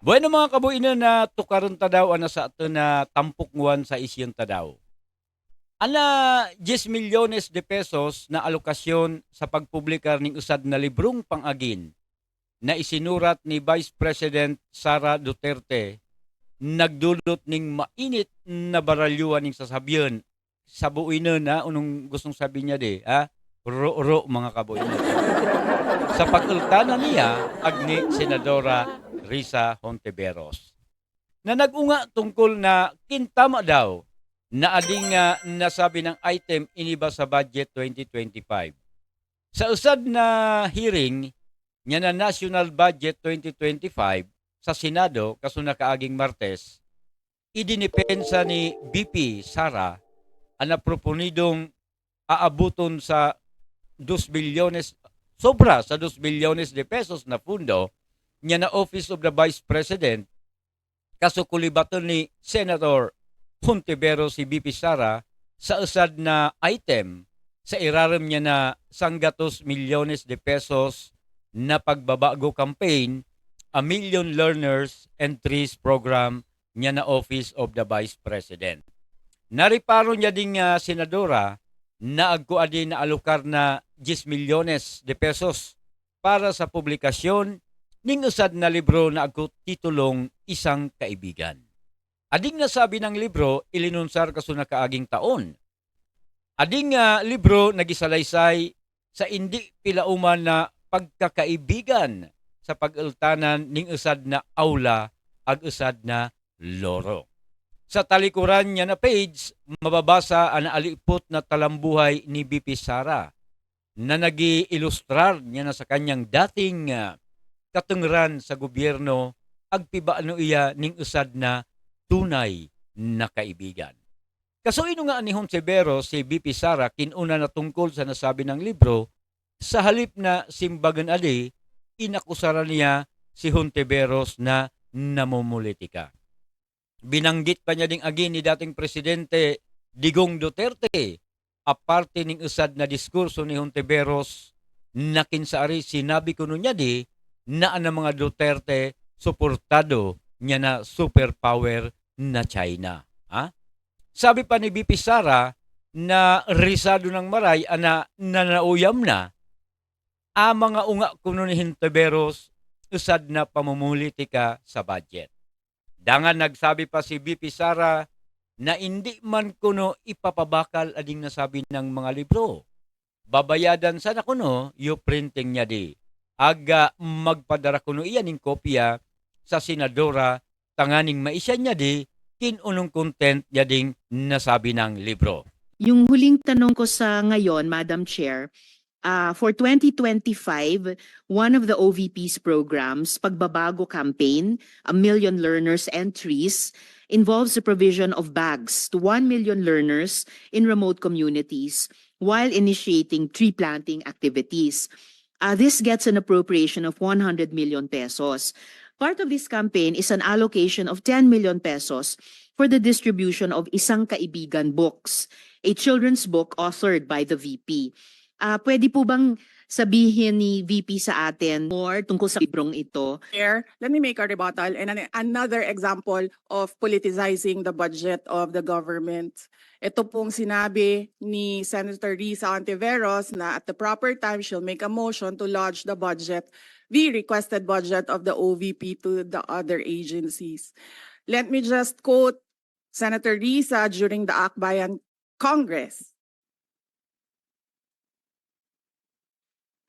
Bueno mga kabuinan na tukaron ta daw ana sa ato na tampukwan sa isyong ta daw. Ana 10 milyones de pesos na alokasyon sa pagpublikar ning usad na librong pangagin na isinurat ni Vice President Sara Duterte nagdulot ning mainit na baralyuan ning sasabiyon sa buinan na unong gustong sabi niya di ha ro-ro mga kabuinan sa pagultanan niya agni senadora Risa Hontiveros na nagunga tungkol na kintama daw na ading nga nasabi ng item iniba sa budget 2025. Sa usad na hearing niya na National Budget 2025 sa Senado kaso nakaaging Martes, idinipensa ni BP Sara ang proponidong aabuton sa 2 bilyones sobra sa 2 bilyones de pesos na pundo niya na Office of the Vice President kaso kulibaton ni Senator Hontiveros si BP Sara sa usad na item sa iraram niya na sanggatos milyones de pesos na pagbabago campaign a million learners and trees program niya na Office of the Vice President. Nariparo niya ding uh, senadora na agkuadi na alukar na 10 milyones de pesos para sa publikasyon ning usad na libro na agko titulong Isang Kaibigan. Ading nasabi ng libro, ilinunsar kaso na kaaging taon. Ading nga libro nagisalaysay sa hindi pilauman na pagkakaibigan sa pag-ultanan ning usad na aula ag usad na loro. Sa talikuran niya na page, mababasa ang alipot na talambuhay ni BP Sara na nagi-ilustrar niya na sa kanyang dating uh, katungran sa gobyerno agpibaano iya ning usad na tunay na kaibigan. Kasuino nga ni Severo si BP Sara kinuna na tungkol sa nasabi ng libro, sa halip na simbagan ali, inakusara niya si Hontiveros na namumulitika. Binanggit pa niya ding agi ni dating presidente Digong Duterte, aparte ning usad na diskurso ni Hontiveros na kinsaari sinabi ko niya di na ang mga Duterte suportado niya na superpower na China. Ha? Sabi pa ni BP Sara na risado ng maray ana nanauyam na ang mga unga kuno ni Hinteberos usad na pamumulitika sa budget. Dangan nagsabi pa si BP Sara na hindi man kuno ipapabakal ading nasabi ng mga libro. Babayadan sana kuno yung printing niya di. Aga magpadara kuno iyan ng kopya sa senadora tanganing maisya niya di kinunong content niya ding nasabi ng libro. Yung huling tanong ko sa ngayon, Madam Chair, uh, for 2025, one of the OVP's programs, Pagbabago Campaign, A Million Learners and Trees, involves the provision of bags to 1 million learners in remote communities while initiating tree planting activities. Uh, this gets an appropriation of 100 million pesos. Part of this campaign is an allocation of 10 million pesos for the distribution of Isang Kaibigan books, a children's book authored by the VP. Uh, pwede po bang sabihin ni VP sa atin more tungkol sa librong ito? Chair, let me make a rebuttal and an- another example of politicizing the budget of the government. Ito pong sinabi ni Senator Risa Ontiveros na at the proper time she'll make a motion to lodge the budget, the requested budget of the OVP to the other agencies. Let me just quote Senator Risa during the Akbayan Congress.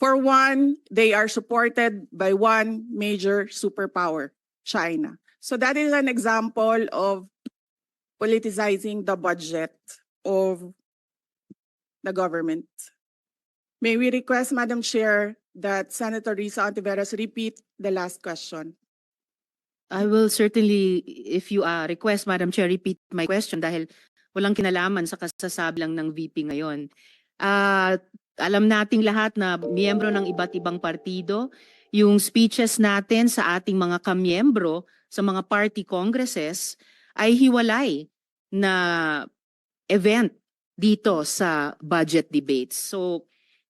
For one, they are supported by one major superpower, China. So that is an example of politicizing the budget of the government. May we request, Madam Chair, that Senator Risa Ontiveros repeat the last question? I will certainly, if you uh, request, Madam Chair, repeat my question dahil walang kinalaman sa kasasabi lang ng VP ngayon. Ah, alam nating lahat na miyembro ng iba't ibang partido, yung speeches natin sa ating mga kamiyembro sa mga party congresses ay hiwalay na event dito sa budget debates. So,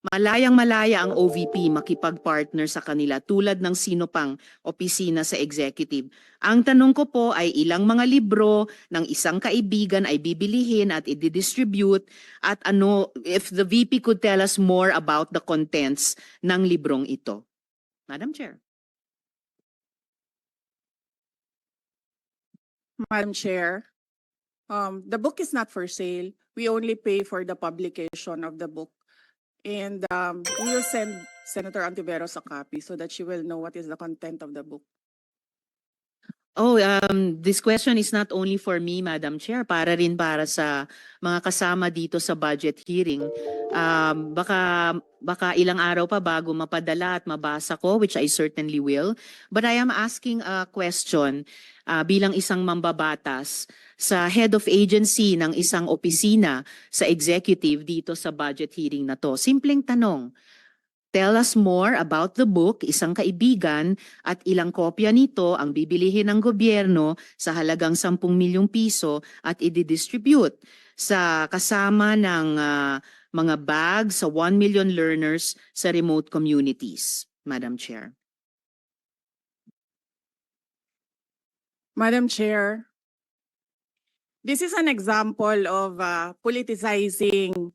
malayang malaya ang OVP makipag-partner sa kanila tulad ng sino pang opisina sa executive. Ang tanong ko po ay ilang mga libro ng isang kaibigan ay bibilihin at i-distribute at ano, if the VP could tell us more about the contents ng librong ito. Madam Chair. Madam Chair, um, the book is not for sale. We only pay for the publication of the book. And um, we will send Senator Antiveros a copy so that she will know what is the content of the book. Oh, um, this question is not only for me, Madam Chair, para rin para sa mga kasama dito sa budget hearing. Um, baka, baka ilang araw pa bago mapadala at mabasa ko, which I certainly will. But I am asking a question uh, bilang isang mambabatas sa head of agency ng isang opisina sa executive dito sa budget hearing na to. Simpleng tanong. Tell us more about the book, isang kaibigan, at ilang kopya nito ang bibilihin ng gobyerno sa halagang 10 milyong piso at i-distribute sa kasama ng ah, mga bag sa 1 million learners sa remote communities. Madam Chair. Madam Chair, this is an example of uh, politicizing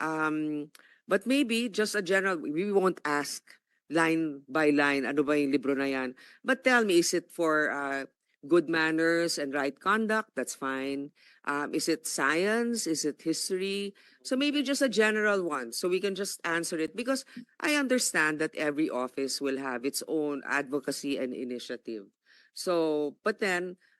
Um, but maybe just a general, we won't ask line by line, ano ba yung libro na yan. But tell me, is it for uh, good manners and right conduct? That's fine. Um, is it science? Is it history? So maybe just a general one, so we can just answer it. Because I understand that every office will have its own advocacy and initiative. So, but then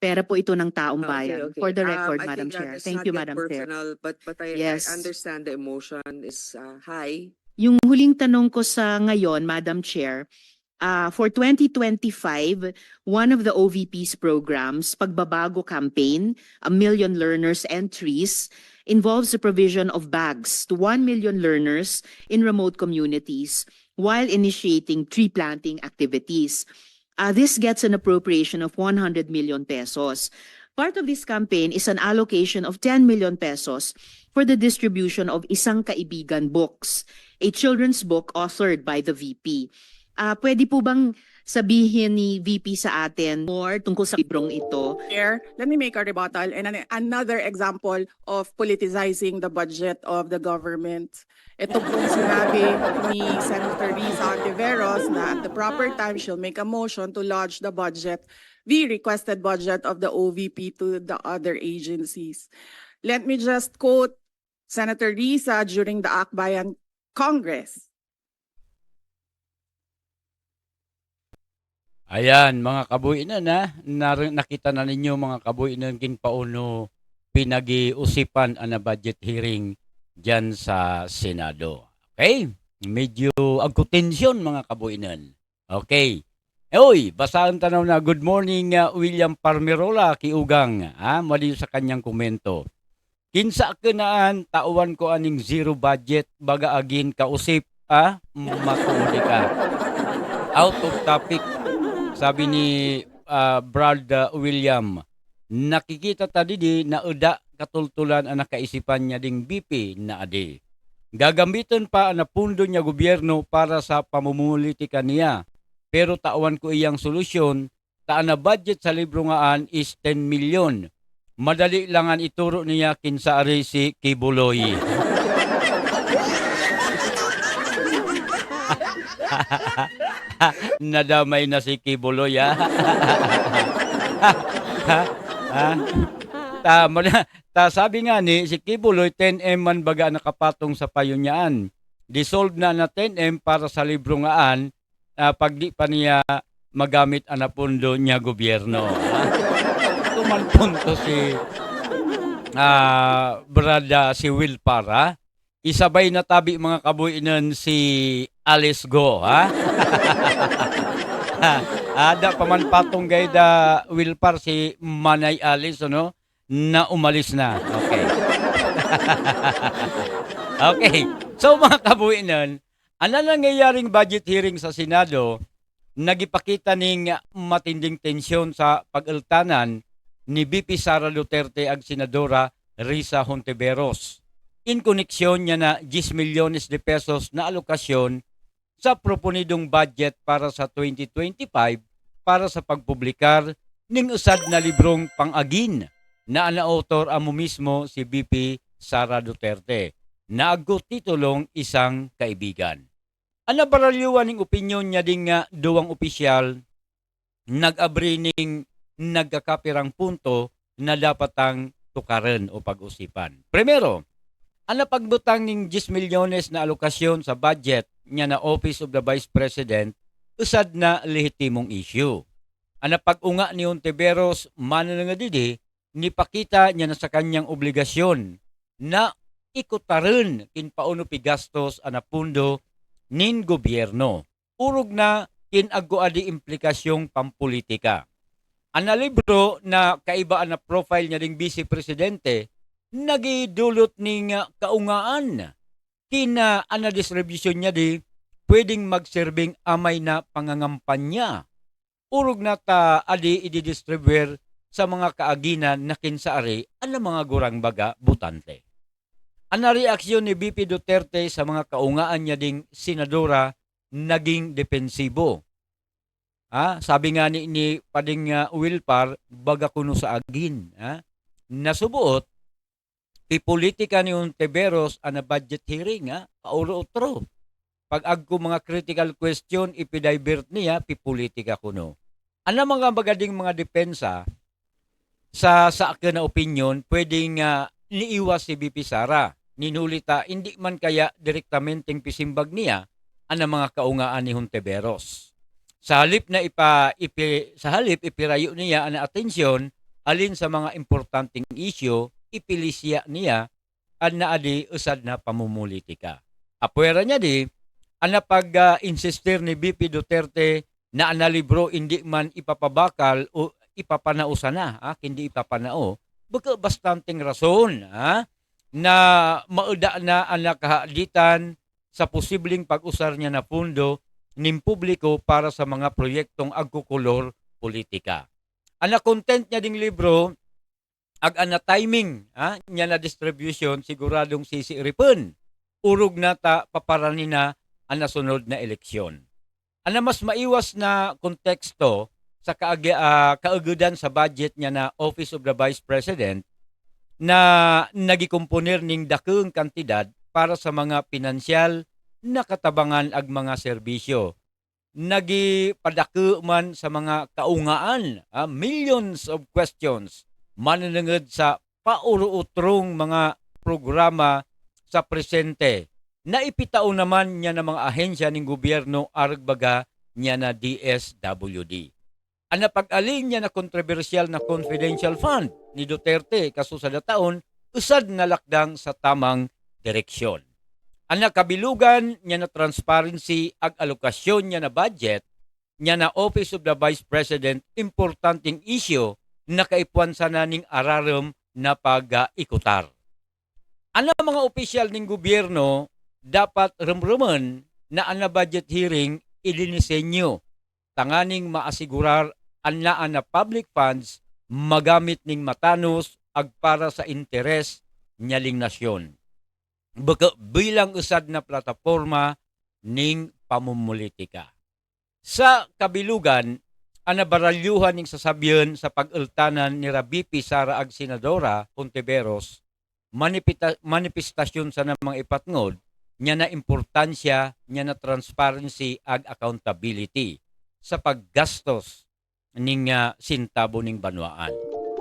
Pera po ito ng taong Okay, bayan. okay. For the Um, record, I Madam Chair. Thank you, Madam Chair. But, but I, Yes. I understand the emotion is uh, high. Yung huling tanong ko sa ngayon, Madam Chair, uh, for 2025, one of the OVP's programs, Pagbabago Campaign, A Million Learners Entries, involves the provision of bags to 1 million learners in remote communities while initiating tree planting activities. Uh, this gets an appropriation of 100 million pesos. Part of this campaign is an allocation of 10 million pesos for the distribution of Isang Kaibigan books, a children's book authored by the VP. Ah, pwede po bang sabihin ni VP sa atin more tungkol sa librong ito? Chair, let me make a rebuttal and an- another example of politicizing the budget of the government. Ito pong sinabi ni Senator Risa Ontiveros na at the proper time she'll make a motion to lodge the budget, the requested budget of the OVP to the other agencies. Let me just quote Senator Risa during the Akbayan Congress. Ayan, mga kabuinan na, nar- nakita na ninyo mga kabuinan kin pauno pinag-iusipan ang budget hearing dyan sa Senado. Okay? Medyo agkutensyon mga kabuinan. Okay. Oy, basahan tanaw na good morning uh, William Parmerola kiugang ha mali sa kanyang komento. Kinsa kenaan tauan ko aning zero budget baga agin kausip ha makuli ka. Out of topic sabi ni ah, Brad ah, William, nakikita tadi di na uda katultulan ang nakaisipan niya ding BP na adi. Gagamitin pa ang pundo niya gobyerno para sa pamumulitika niya. Pero tawan ko iyang solusyon, taan na budget sa libro ngaan is 10 million. Madali langan ituro niya kinsa ari si Kibuloy. Nadamay na si Kibuloy, ha? ha? ha? Ta, mana- ta, sabi nga ni, si Kibuloy, 10M man baga nakapatong sa payunyaan. Dissolve na na 10M para sa libro ngaan, ah, pag di pa niya magamit ang napundo niya gobyerno. ha? Ito man punto si ah brada si Will para. Isabay na tabi mga kabuinan si Alice Go, ha? Ada pa man patong gayda Will par si Manay Alice, ano? Na umalis na. Okay. okay. So mga kabuinan, ano nangyayaring budget hearing sa Senado, nagipakita ning matinding tensyon sa pag-ultanan ni BP Sara Duterte ag Senadora Risa Hontiveros. In koneksyon niya na 10 milyones de pesos na alokasyon sa proponidong budget para sa 2025 para sa pagpublikar ning usad na librong pang-agin na ana-autor amo mismo si BP Sara Duterte na titulong isang kaibigan. Ana baralyuan ning opinyon niya ding nga duwang opisyal nag-abri ning nagkakapirang punto na dapat ang tukaran o pag-usipan. Primero, ang pagbutang ng 10 milyones na alokasyon sa budget niya na Office of the Vice President usad na lehitimong issue. Ang pag-unga ni Ontiveros mana nga didi, nipakita niya na sa kanyang obligasyon na ikutaran kin pauno pi gastos ana pundo nin gobyerno. Urog na kin adi implikasyong pampolitika. Ana libro na kaibaan na profile niya ding vice presidente nagidulot ning uh, kaungaan kina ana distribution niya di pwedeng magserbing amay na pangangampanya. Urog na ta adi i-distribuer sa mga kaaginan na kinsaari ang mga gurang baga butante. Ana reaksyon ni BP Duterte sa mga kaungaan niya ding senadora naging depensibo. Ah, sabi nga ni, ni Pading uh, Wilpar, baga kuno sa agin. Ha? Nasubuot, pipolitika ni Ontiveros ana budget hearing, ha? Pauro utro. Pag agko mga critical question, ipidivert niya, pipolitika kuno. Ano mga magading mga depensa sa sa akin na opinion, pwedeng uh, niiwas si BP Sara. Ninulita, hindi man kaya direktamenteng pisimbag niya ang mga kaungaan ni Hontiveros. Sa halip na ipa, ipi, sa halip ipirayo niya ang atensyon alin sa mga importanteng issue ipilisya niya ang naadi usad na pamumulitika. Apwera niya di, ang pag-insistir ni BP Duterte na ang libro hindi man ipapabakal o ipapanao sana, ha? hindi ipapanao, baka bastanteng rason ha? na mauda na ang nakahalitan sa posibleng pag-usar niya na pundo ning publiko para sa mga proyektong agkukulor politika. Ang content niya ding libro, ag ana timing ha, niya na distribution siguradong sisiripon. Urog na ta paparani na ang nasunod na eleksyon. Ano mas maiwas na konteksto sa kaag uh, kaugudan sa budget niya na Office of the Vice President na nagikomponer ning dakong kantidad para sa mga pinansyal na katabangan ag mga serbisyo. Nagipadako man sa mga kaungaan, ah, millions of questions mananangad sa pauruutrong mga programa sa presente. Naipitao naman niya ng mga ahensya ng gobyerno aragbaga niya na DSWD. Ang napag-alin niya na kontrobersyal na confidential fund ni Duterte kaso sa taon, usad na lakdang sa tamang direksyon. Ang nakabilugan niya na transparency ag alokasyon niya na budget niya na Office of the Vice President importanteng issue na kaipuan sana ning ararom na pag-ikutar. Ano mga opisyal ng gobyerno dapat rumruman na ang budget hearing ilinisenyo tanganing maasigurar ang naan na public funds magamit ning matanos ag para sa interes nyaling nasyon. Baka bilang usad na plataforma ning pamumulitika. Sa kabilugan, ang nabaralyuhan ning sasabyan sa pag-ultanan ni Rabipi Sara ag Senadora Ponteveros, manipita, manifestasyon sa namang ipatngod niya na importansya, niya na transparency ag accountability sa paggastos ning ah, sintabo ning banwaan.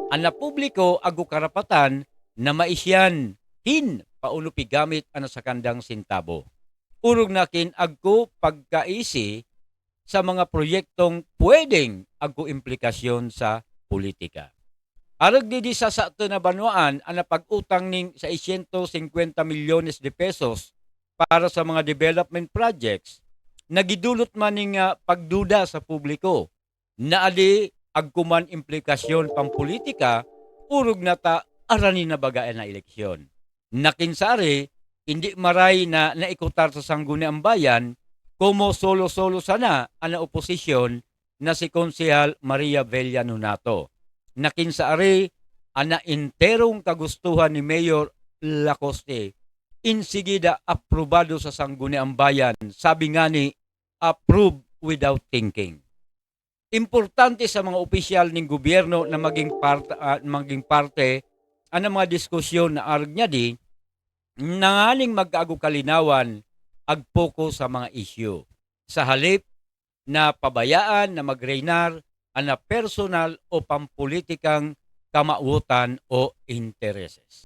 Ang publiko ago karapatan na maisyan hin paulo pigamit ana sa kandang sintabo. Urog nakin agko pagkaisi sa mga proyektong pwedeng agko implikasyon sa politika. Arag di di sa sa ato na banwaan ang pag-utang ning sa 150 milyones de pesos para sa mga development projects nagidulot man ning ah, pagduda sa publiko na adi agkuman implikasyon pang politika urog na ta arani na bagaan na eleksyon. Nakinsari hindi maray na naikutar sa sangguniang bayan como solo-solo sana ang oposisyon na si Konsehal Maria Vella Nunato. Nakinsari ana interong kagustuhan ni Mayor Lacoste insigida aprobado sa sangguniang bayan. Sabi nga ni, approve without thinking. Importante sa mga opisyal ng gobyerno na maging parte, maging parte ang mga diskusyon na arag niya di, nangaling mag-ago kalinawan agpoko sa mga issue. Sa halip na pabayaan na magreinar ang na personal o pampolitikang kamautan o intereses.